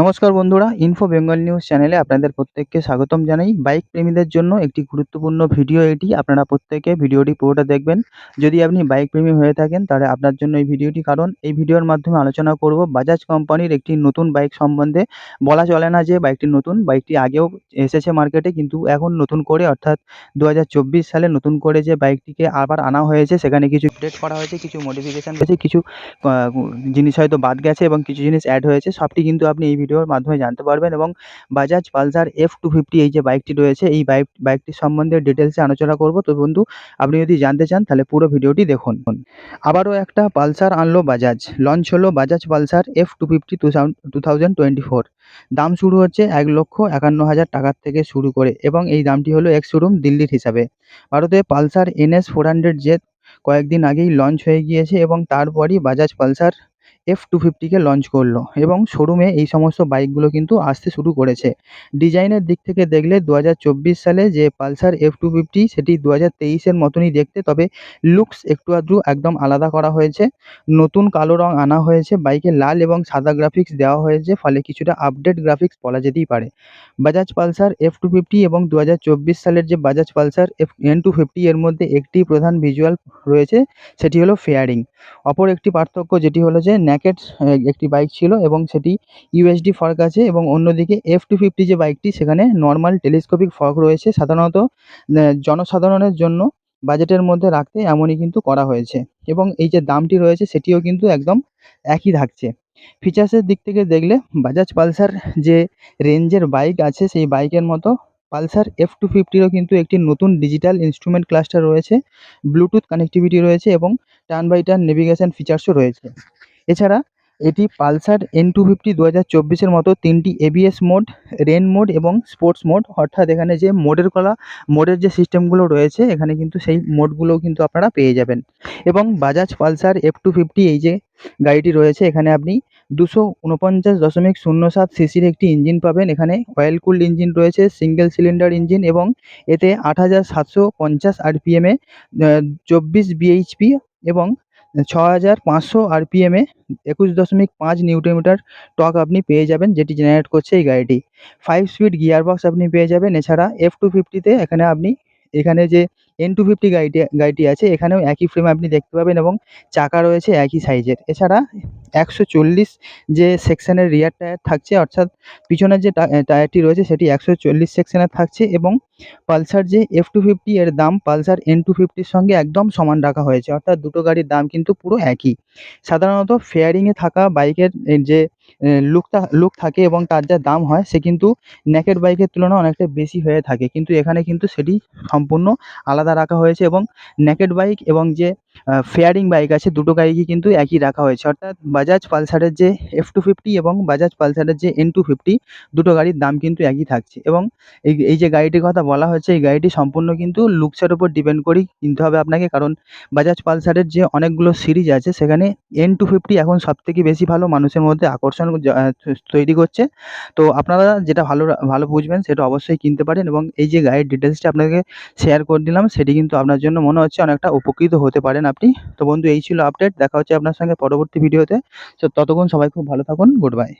নমস্কার বন্ধুরা info Bengal news চ্যানেলে আপনাদের প্রত্যেককে স্বাগতম জানাই। বাইক প্রেমীদের জন্য একটি গুরুত্বপূর্ণ ভিডিও এটি। আপনারা প্রত্যেকে ভিডিওটি পুরোটা দেখবেন। যদি আপনি বাইক প্রেমী হয়ে থাকেন, তাহলে আপনার জন্য এই ভিডিওটি কারণ। এই ভিডিওর মাধ্যমে আলোচনা করব বাজাজ কোম্পানির একটি নতুন বাইক সম্বন্ধে। বলা চলে না যে বাইকটি নতুন, বাইকটি আগেও এসেছে মার্কেটে কিন্তু এখন নতুন করে, অর্থাৎ দু হাজার চব্বিশ সালে নতুন করে যে বাইকটিকে আবার আনা হয়েছে, সেখানে কিছু আপডেট করা হয়েছে, কিছু মডিফিকেশান হয়েছে, কিছু জিনিস হয়তো বাদ গেছে এবং কিছু জিনিস অ্যাড হয়েছে। সবটি কিন্তু আপনি এই ভিডিওর মাধ্যমে জানতে পারবেন এবং Bajaj Pulsar F two fifty এই যে বাইকটি রয়েছে, এই বাইক বাইকটির সম্বন্ধে ডিটেলসে আলোচনা করব। তো বন্ধু, আপনি যদি জানতে চান, তাহলে পুরো ভিডিওটি দেখুন। আবারও একটা পালসার আনলো বাজাজ লঞ্চ হলো Bajaj Pulsar F two fifty two thousand twenty four দাম শুরু হচ্ছে এক লক্ষ একান্ন হাজার টাকার থেকে শুরু করে এবং এই দামটি হলো এক্স শোরুম দিল্লির হিসাবে। ভারতে Pulsar NS four hundred Z কয়েকদিন আগেই লঞ্চ হয়ে গিয়েছে এবং তারপরই বাজাজ পালসার এফ টু ফিফটিকে লঞ্চ করল এবং শোরুমে এই সমস্ত বাইকগুলো কিন্তু আসতে শুরু করেছে। ডিজাইনের দিক থেকে দেখলে দু হাজার চব্বিশ সালে যে পালসার এফ টু ফিফটি সেটি দু হাজার তেইশের মতনই দেখতে, তবে লুকস একটু আধটু একদম আলাদা করা হয়েছে। নতুন কালো রং আনা হয়েছে বাইকে লাল এবং সাদা গ্রাফিক্স দেওয়া হয়েছে, ফলে কিছুটা আপডেট গ্রাফিক্স বলা যেতেই পারে। Bajaj Pulsar F two fifty এবং দু হাজার চব্বিশ সালের যে Bajaj Pulsar F N two fifty এর মধ্যে একটি প্রধান ভিজুয়াল রয়েছে, সেটি হলো ফেয়ারিং অপর একটি পার্থক্য যেটি হলো যে ন্যাকেড একটি বাইক ছিল এবং সেটি ইউএসডি ফর্ক আছে এবং অন্যদিকে এফ টু ফিফটি যে বাইকটি সেখানে নর্মাল টেলিস্কোপিক ফর্ক রয়েছে। সাধারণত জনসাধারণের জন্য বাজেটের মধ্যে রাখতে এমনই কিন্তু করা হয়েছে এবং এই যে দামটি রয়েছে, সেটিও কিন্তু একদম একই থাকছে। ফিচার্সের দিক থেকে দেখলে বাজাজ পালসার যে রেঞ্জের বাইক আছে, সেই বাইকের মতো পালসার এফ টু ফিফটিরও কিন্তু একটি নতুন ডিজিটাল ইনস্ট্রুমেন্ট ক্লাস্টার রয়েছে। ব্লুটুথ কানেক্টিভিটি রয়েছে এবং টার্ন বাই টার্ন নেভিগেশন ফিচার্সও রয়েছে। এছাড়া এটি পালসার এন টু ফিফটি দু হাজার চব্বিশের মতো তিনটি এবিএস মোড রেন মোড এবং স্পোর্টস মোড অর্থাৎ এখানে যে মোডের কলা মোডের যে সিস্টেমগুলো রয়েছে, এখানে কিন্তু সেই মোডগুলোও কিন্তু আপনারা পেয়ে যাবেন। এবং Bajaj Pulsar F two fifty এই যে গাড়িটি রয়েছে, এখানে আপনি দুশো উনপঞ্চাশ দশমিক শূন্য সাত সিসির একটি ইঞ্জিন পাবেন। এখানে অয়েল কুল্ড ইঞ্জিন রয়েছে সিঙ্গেল সিলিন্ডার ইঞ্জিন এবং এতে আট হাজার সাতশো পঞ্চাশ আরপিএমে চব্বিশ বিএইচপি এবং ছ হাজার পাঁচশো আরপিএমে একুশ দশমিক পাঁচ নিউটোমিটার টর্ক আপনি পেয়ে যাবেন, যেটি জেনারেট করছে এই গাড়িটি। ফাইভ স্পিড গিয়ার বক্স আপনি পেয়ে যাবেন, এছাড়া এফ টু ফিফটিতে এখানে আপনি, এখানে যে এন টু ফিফটি গাড়িটি গাড়িটি আছে, এখানেও একই ফ্রেম আপনি দেখতে পাবেন এবং চাকা রয়েছে একই সাইজের এছাড়া একশো চল্লিশ যে সেকশানের রিয়ার টায়ার থাকছে, অর্থাৎ পিছনের যে টায়ারটি রয়েছে সেটি একশো চল্লিশ সেকশনের থাকছে এবং পালসার যে এফ টু ফিফটি এর দাম, পালসার এন টু ফিফটির সঙ্গে একদম সমান রাখা হয়েছে। অর্থাৎ দুটো গাড়ির দাম কিন্তু পুরো একই। সাধারণত ফেয়ারিংয়ে থাকা বাইকের যে লুকটা লুক থাকে এবং তার যা দাম হয়, সে কিন্তু নেকেড বাইকের তুলনায় অনেকটা বেশি হয়ে থাকে। কিন্তু এখানে কিন্তু সেটি সম্পূর্ণ আলাদা রাখা হয়েছে এবং নেকেড বাইক এবং যে ফেয়ারিং বাইক আছে। দুটো গাড়িকে কিন্তু একই রাখা হয়েছে। অর্থাৎ বাজাজ পালসারের যে এফ টু ফিফটি এবং বাজাজ পালসারের যে এন টু ফিফটি দুটো গাড়ির দাম কিন্তু একই থাকছে। এবং এই এই যে গাড়িটির কথা বলা হয়েছে, এই গাড়িটি সম্পূর্ণ কিন্তু লুকসের উপর ডিপেন্ড করেই কিনতে হবে আপনাকে। কারণ বাজাজ পালসারের যে অনেকগুলো সিরিজ আছে, সেখানে এন টু ফিফটি এখন সবথেকে বেশি ভালো মানুষের মধ্যে আকর্ষণ তৈরি করছে। তো আপনারা যেটা ভালো ভালো বুঝবেন, সেটা অবশ্যই কিনতে পারেন। এবং এই যে গাড়ির ডিটেলসটা আপনাকে শেয়ার করে দিলাম, সেটি কিন্তু আপনার জন্য মনে হচ্ছে অনেকটা উপকৃত হতে পারেন আপনি। তো বন্ধু, এই ছিল আপডেট দেখা হচ্ছে আপনার সঙ্গে পরবর্তী ভিডিওতে তো। ততক্ষণ সবাই খুব ভালো থাকুন। Good bye